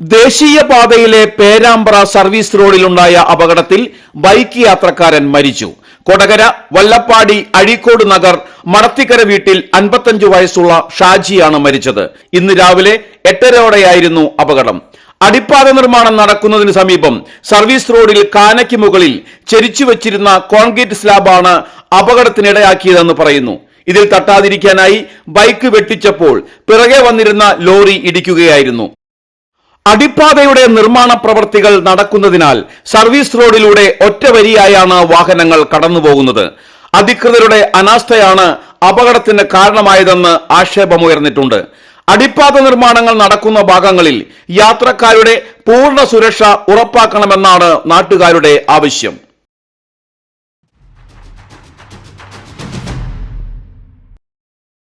ദേശീയപാതയിലെ പേരാമ്പ്ര സർവീസ് റോഡിലുണ്ടായ അപകടത്തിൽ ബൈക്ക് യാത്രക്കാരൻ മരിച്ചു. കൊടകര വല്ലപ്പാടി അഴീക്കോട് നഗർ മണത്തിക്കര വീട്ടിൽ അൻപത്തഞ്ചു വയസ്സുള്ള ഷാജിയാണ് മരിച്ചത്. ഇന്ന് രാവിലെ എട്ടരയോടെയായിരുന്നു അപകടം. അടിപ്പാത നിർമ്മാണം നടക്കുന്നതിന് സമീപം സർവീസ് റോഡിൽ കാനയ്ക്ക് മുകളിൽ ചെരിച്ചു വച്ചിരുന്ന കോൺക്രീറ്റ് സ്ലാബാണ് അപകടത്തിനിടയാക്കിയതെന്ന് പറയുന്നു. ഇതിൽ തട്ടാതിരിക്കാനായി ബൈക്ക് വെട്ടിച്ചപ്പോൾ പിറകെ വന്നിരുന്ന ലോറി ഇടിക്കുകയായിരുന്നു. അടിപ്പാതയുടെ നിർമ്മാണ പ്രവർത്തികൾ നടക്കുന്നതിനാൽ സർവീസ് റോഡിലൂടെ ഒറ്റ വരിയായാണ് വാഹനങ്ങൾ കടന്നുപോകുന്നത്. അധികൃതരുടെ അനാസ്ഥയാണ് അപകടത്തിന് കാരണമായതെന്ന് ആക്ഷേപമുയർന്നിട്ടുണ്ട്. അടിപ്പാത നിർമ്മാണങ്ങൾ നടക്കുന്ന ഭാഗങ്ങളിൽ യാത്രക്കാരുടെ പൂർണ സുരക്ഷ ഉറപ്പാക്കണമെന്നാണ് നാട്ടുകാരുടെ ആവശ്യം.